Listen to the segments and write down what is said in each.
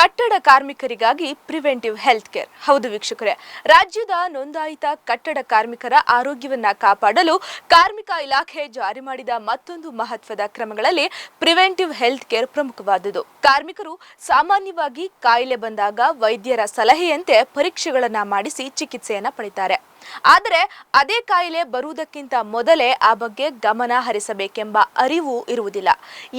ಕಟ್ಟಡ ಕಾರ್ಮಿಕರಿಗಾಗಿ preventive health care. ಹೌದು ವೀಕ್ಷಕರೇ, ರಾಜ್ಯದ ನೋಂದಾಯಿತ ಕಟ್ಟಡ ಕಾರ್ಮಿಕರ ಆರೋಗ್ಯವನ್ನ ಕಾಪಾಡಲು ಕಾರ್ಮಿಕ ಇಲಾಖೆ ಜಾರಿ ಮಾಡಿದ ಮತ್ತೊಂದು ಮಹತ್ವದ ಕ್ರಮಗಳಲ್ಲಿ ಪ್ರಿವೆಂಟಿವ್ ಹೆಲ್ತ್ ಕೇರ್ ಪ್ರಮುಖವಾದುದು ಕಾರ್ಮಿಕರು ಸಾಮಾನ್ಯವಾಗಿ ಕಾಯಿಲೆ ಬಂದಾಗ ವೈದ್ಯರ ಸಲಹೆಯಂತೆ ಪರೀಕ್ಷೆಗಳನ್ನ ಮಾಡಿಸಿ ಚಿಕಿತ್ಸೆಯನ್ನ ಪಡಿತಾರೆ. ಆದರೆ ಅದೇ ಕಾಯಿಲೆ ಬರುವುದಕ್ಕಿಂತ ಮೊದಲೇ ಆ ಬಗ್ಗೆ ಗಮನ ಹರಿಸಬೇಕೆಂಬ ಅರಿವು ಇರುವುದಿಲ್ಲ.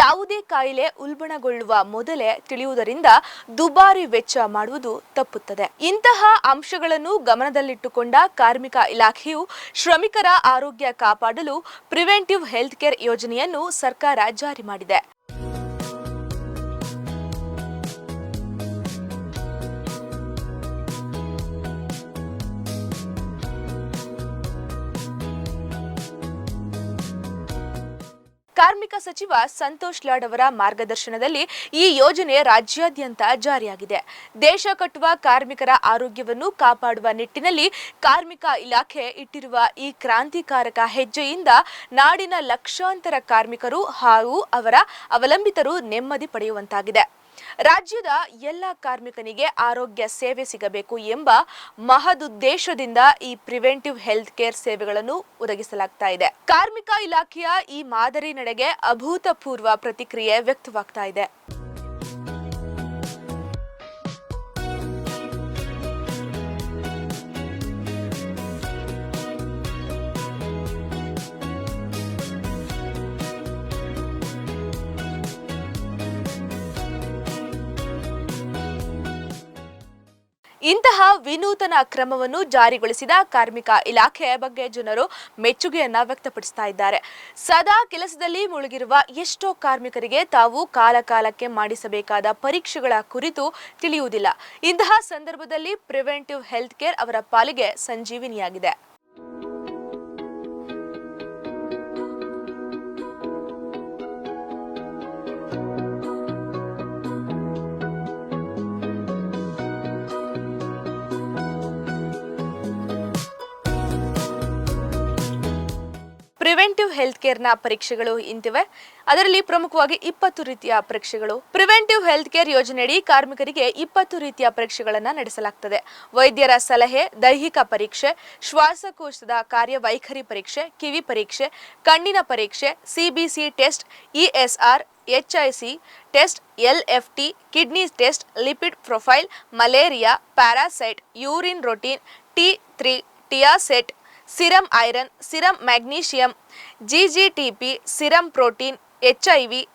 ಯಾವುದೇ ಕಾಯಿಲೆ ಉಲ್ಬಣಗೊಳ್ಳುವ ಮೊದಲೇ ತಿಳಿಯುವುದರಿಂದ ದುಬಾರಿ ವೆಚ್ಚ ಮಾಡುವುದು ತಪ್ಪುತ್ತದೆ. ಇಂತಹ ಅಂಶಗಳನ್ನು ಗಮನದಲ್ಲಿಟ್ಟುಕೊಂಡ ಕಾರ್ಮಿಕ ಇಲಾಖೆಯು ಶ್ರಮಿಕರ ಆರೋಗ್ಯ ಕಾಪಾಡಲು ಪ್ರಿವೆಂಟಿವ್ ಹೆಲ್ತ್ ಕೇರ್ ಯೋಜನೆಯನ್ನು ಸರ್ಕಾರ ಜಾರಿ ಮಾಡಿದೆ. ಕಾರ್ಮಿಕ ಸಚಿವ ಸಂತೋಷ್ ಲಾಡ್ ಅವರ ಮಾರ್ಗದರ್ಶನದಲ್ಲಿ ಈ ಯೋಜನೆ ರಾಜ್ಯಾದ್ಯಂತ ಜಾರಿಯಾಗಿದೆ. ದೇಶ ಕಟ್ಟುವ ಕಾರ್ಮಿಕರ ಆರೋಗ್ಯವನ್ನು ಕಾಪಾಡುವ ನಿಟ್ಟಿನಲ್ಲಿ ಕಾರ್ಮಿಕ ಇಲಾಖೆ ಇಟ್ಟಿರುವ ಈ ಕ್ರಾಂತಿಕಾರಕ ಹೆಜ್ಜೆಯಿಂದ ನಾಡಿನ ಲಕ್ಷಾಂತರ ಕಾರ್ಮಿಕರು ಹಾಗೂ ಅವರ ಅವಲಂಬಿತರು ನೆಮ್ಮದಿ ಪಡೆಯುವಂತಾಗಿದೆ. ರಾಜ್ಯದ ಎಲ್ಲ ಕಾರ್ಮಿಕನಿಗೆ ಆರೋಗ್ಯ ಸೇವೆ ಸಿಗಬೇಕು ಎಂಬ ಮಹದುದ್ದೇಶದಿಂದ ಈ ಪ್ರಿವೆಂಟಿವ್ ಹೆಲ್ತ್ ಕೇರ್ ಸೇವೆಗಳನ್ನು ಒದಗಿಸಲಾಗ್ತಾ ಇದೆ. ಕಾರ್ಮಿಕ ಇಲಾಖೆಯ ಈ ಮಾದರಿ ನಡೆಗೆ ಅಭೂತಪೂರ್ವ ಪ್ರತಿಕ್ರಿಯೆ ವ್ಯಕ್ತವಾಗ್ತಾ ಇದೆ. ಇಂತಹ ವಿನೂತನ ಕ್ರಮವನ್ನು ಜಾರಿಗೊಳಿಸಿದ ಕಾರ್ಮಿಕ ಇಲಾಖೆಯ ಬಗ್ಗೆ ಜನರು ಮೆಚ್ಚುಗೆಯನ್ನ ವ್ಯಕ್ತಪಡಿಸ್ತಾ ಇದ್ದಾರೆ. ಸದಾ ಕೆಲಸದಲ್ಲಿ ಮುಳುಗಿರುವ ಎಷ್ಟೋ ಕಾರ್ಮಿಕರಿಗೆ ತಾವು ಕಾಲಕಾಲಕ್ಕೆ ಮಾಡಿಸಬೇಕಾದ ಪರೀಕ್ಷೆಗಳ ಕುರಿತು ತಿಳಿಯುವುದಿಲ್ಲ. ಇಂತಹ ಸಂದರ್ಭದಲ್ಲಿ ಪ್ರಿವೆಂಟಿವ್ ಹೆಲ್ತ್ ಕೇರ್ ಅವರ ಪಾಲಿಗೆ ಸಂಜೀವಿನಿಯಾಗಿದೆ. ಪ್ರಿವೆಂಟಿವ್ ಹೆಲ್ತ್ ಕೇರ್ನ ಪರೀಕ್ಷೆಗಳು ಇಂತಿವೆ. ಅದರಲ್ಲಿ ಪ್ರಮುಖವಾಗಿ ಇಪ್ಪತ್ತು ರೀತಿಯ ಪರೀಕ್ಷೆಗಳು. ಪ್ರಿವೆಂಟಿವ್ ಹೆಲ್ತ್ ಕೇರ್ ಯೋಜನೆಯಡಿ ಕಾರ್ಮಿಕರಿಗೆ ಇಪ್ಪತ್ತು ರೀತಿಯ ಪರೀಕ್ಷೆಗಳನ್ನು ನಡೆಸಲಾಗ್ತದೆ. ವೈದ್ಯರ ಸಲಹೆ, ದೈಹಿಕ ಪರೀಕ್ಷೆ, ಶ್ವಾಸಕೋಶದ ಕಾರ್ಯವೈಖರಿ ಪರೀಕ್ಷೆ, ಕಿವಿ ಪರೀಕ್ಷೆ, ಕಣ್ಣಿನ ಪರೀಕ್ಷೆ CBC test ESR HIC test LFT kidney test, lipid profile, malaria, parasite, urine routine, T three, ಟಿಯಾಸೆಟ್ serum iron serum magnesium GGTP serum protein HIV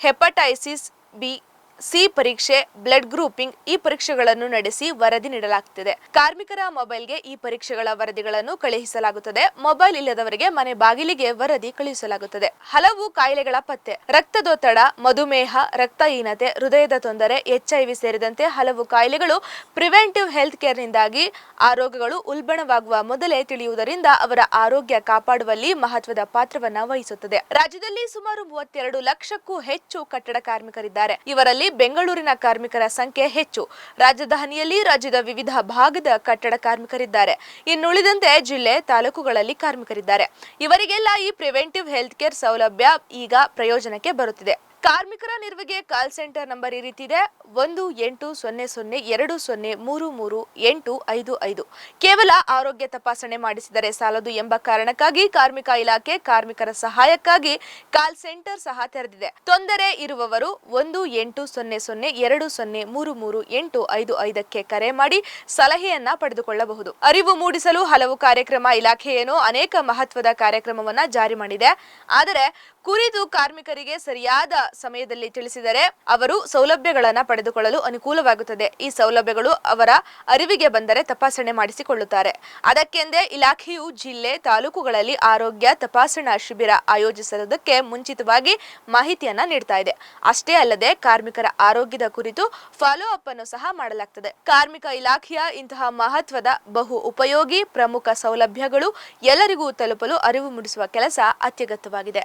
hepatitis B C ಪರೀಕ್ಷೆ, ಬ್ಲಡ್ ಗ್ರೂಪಿಂಗ್ ಈ ಪರೀಕ್ಷೆಗಳನ್ನು ನಡೆಸಿ ವರದಿ ನೀಡಲಾಗುತ್ತದೆ ಕಾರ್ಮಿಕರ ಮೊಬೈಲ್ಗೆ ಈ ಪರೀಕ್ಷೆಗಳ ವರದಿಗಳನ್ನು ಕಳುಹಿಸಲಾಗುತ್ತದೆ. ಮೊಬೈಲ್ ಇಲ್ಲದವರಿಗೆ ಮನೆ ಬಾಗಿಲಿಗೆ ವರದಿ ಕಳುಹಿಸಲಾಗುತ್ತದೆ. ಹಲವು ಕಾಯಿಲೆಗಳ ಪತ್ತೆ, ರಕ್ತದೊತ್ತಡ, ಮಧುಮೇಹ, ರಕ್ತಹೀನತೆ, ಹೃದಯದ ತೊಂದರೆ ಎಚ್ಐವಿ ಸೇರಿದಂತೆ ಹಲವು ಕಾಯಿಲೆಗಳು ಪ್ರಿವೆಂಟಿವ್ ಹೆಲ್ತ್ ಕೇರ್ನಿಂದಾಗಿ ಆ ರೋಗಗಳು ಉಲ್ಬಣವಾಗುವ ಮೊದಲೇ ತಿಳಿಯುವುದರಿಂದ ಅವರ ಆರೋಗ್ಯ ಕಾಪಾಡುವಲ್ಲಿ ಮಹತ್ವದ ಪಾತ್ರವನ್ನ ವಹಿಸುತ್ತದೆ. ರಾಜ್ಯದಲ್ಲಿ ಸುಮಾರು ಮೂವತ್ತೆರಡು ಲಕ್ಷಕ್ಕೂ ಹೆಚ್ಚು ಕಟ್ಟಡ ಕಾರ್ಮಿಕರಿದ್ದಾರೆ. ಇವರಲ್ಲಿ ಬೆಂಗಳೂರಿನ ಕಾರ್ಮಿಕರ ಸಂಖ್ಯೆ ಹೆಚ್ಚು. ರಾಜಧಾನಿಯಲ್ಲಿ ರಾಜ್ಯದ ವಿವಿಧ ಭಾಗದ ಕಟ್ಟಡ ಕಾರ್ಮಿಕರಿದ್ದಾರೆ. ಇನ್ನುಳಿದಂತೆ ಜಿಲ್ಲೆ ತಾಲೂಕುಗಳಲ್ಲಿ ಕಾರ್ಮಿಕರಿದ್ದಾರೆ. ಇವರಿಗೆಲ್ಲ ಈ ಪ್ರಿವೆಂಟಿವ್ ಹೆಲ್ತ್ ಕೇರ್ ಸೌಲಭ್ಯ ಈಗ ಪ್ರಯೋಜನಕ್ಕೆ ಬರುತ್ತಿದೆ. ಕಾರ್ಮಿಕರ ನಿರ್ವಿಗೆ ಕಾಲ್ ಸೆಂಟರ್ ನಂಬರ್ ಈ ರೀತಿ ಇದೆ. ಒಂದು ಎಂಟು ಸೊನ್ನೆ ಸೊನ್ನೆ ಎರಡು ಸೊನ್ನೆ ಮೂರು ಮೂರು ಎಂಟು ಐದು ಐದು. ಕೇವಲ ಆರೋಗ್ಯ ತಪಾಸಣೆ ಮಾಡಿಸಿದರೆ ಸಾಲದು ಎಂಬ ಕಾರಣಕ್ಕಾಗಿ ಕಾರ್ಮಿಕ ಇಲಾಖೆ ಕಾರ್ಮಿಕರ ಸಹಾಯಕ್ಕಾಗಿ ಕಾಲ್ ಸೆಂಟರ್ ಸಹ ತೆರೆದಿದೆ. ತೊಂದರೆ ಇರುವವರು ಒಂದು ಎಂಟು ಸೊನ್ನೆ ಸೊನ್ನೆ ಎರಡು ಸೊನ್ನೆ ಮೂರು ಮೂರು ಎಂಟು ಐದು ಐದಕ್ಕೆ ಕರೆ ಮಾಡಿ ಸಲಹೆಯನ್ನ ಪಡೆದುಕೊಳ್ಳಬಹುದು. ಅರಿವು ಮೂಡಿಸಲು ಹಲವು ಕಾರ್ಯಕ್ರಮ ಇಲಾಖೆಯೇನು ಅನೇಕ ಮಹತ್ವದ ಕಾರ್ಯಕ್ರಮವನ್ನ ಜಾರಿ ಮಾಡಿದೆ. ಆದರೆ ಕುರಿತು ಕಾರ್ಮಿಕರಿಗೆ ಸರಿಯಾದ ಸಮಯದಲ್ಲಿ ತಿಳಿಸಿದರೆ ಅವರು ಸೌಲಭ್ಯಗಳನ್ನು ಪಡೆದುಕೊಳ್ಳಲು ಅನುಕೂಲವಾಗುತ್ತದೆ. ಈ ಸೌಲಭ್ಯಗಳು ಅವರ ಅರಿವಿಗೆ ಬಂದರೆ ತಪಾಸಣೆ ಮಾಡಿಸಿಕೊಳ್ಳುತ್ತಾರೆ. ಅದಕ್ಕೆಂದೇ ಇಲಾಖೆಯು ಜಿಲ್ಲೆ, ತಾಲೂಕುಗಳಲ್ಲಿ ಆರೋಗ್ಯ ತಪಾಸಣಾ ಶಿಬಿರ ಆಯೋಜಿಸುವುದಕ್ಕೆ ಮುಂಚಿತವಾಗಿ ಮಾಹಿತಿಯನ್ನ ನೀಡ್ತಾ ಇದೆ. ಅಷ್ಟೇ ಅಲ್ಲದೆ ಕಾರ್ಮಿಕರ ಆರೋಗ್ಯದ ಕುರಿತು ಫಾಲೋ ಅಪ್ ಅನ್ನು ಸಹ ಮಾಡಲಾಗ್ತದೆ. ಕಾರ್ಮಿಕ ಇಲಾಖೆಯ ಇಂತಹ ಮಹತ್ವದ ಬಹು ಉಪಯೋಗಿ ಪ್ರಮುಖ ಸೌಲಭ್ಯಗಳು ಎಲ್ಲರಿಗೂ ತಲುಪಲು ಅರಿವು ಮೂಡಿಸುವ ಕೆಲಸ ಅತ್ಯಗತ್ಯವಾಗಿದೆ.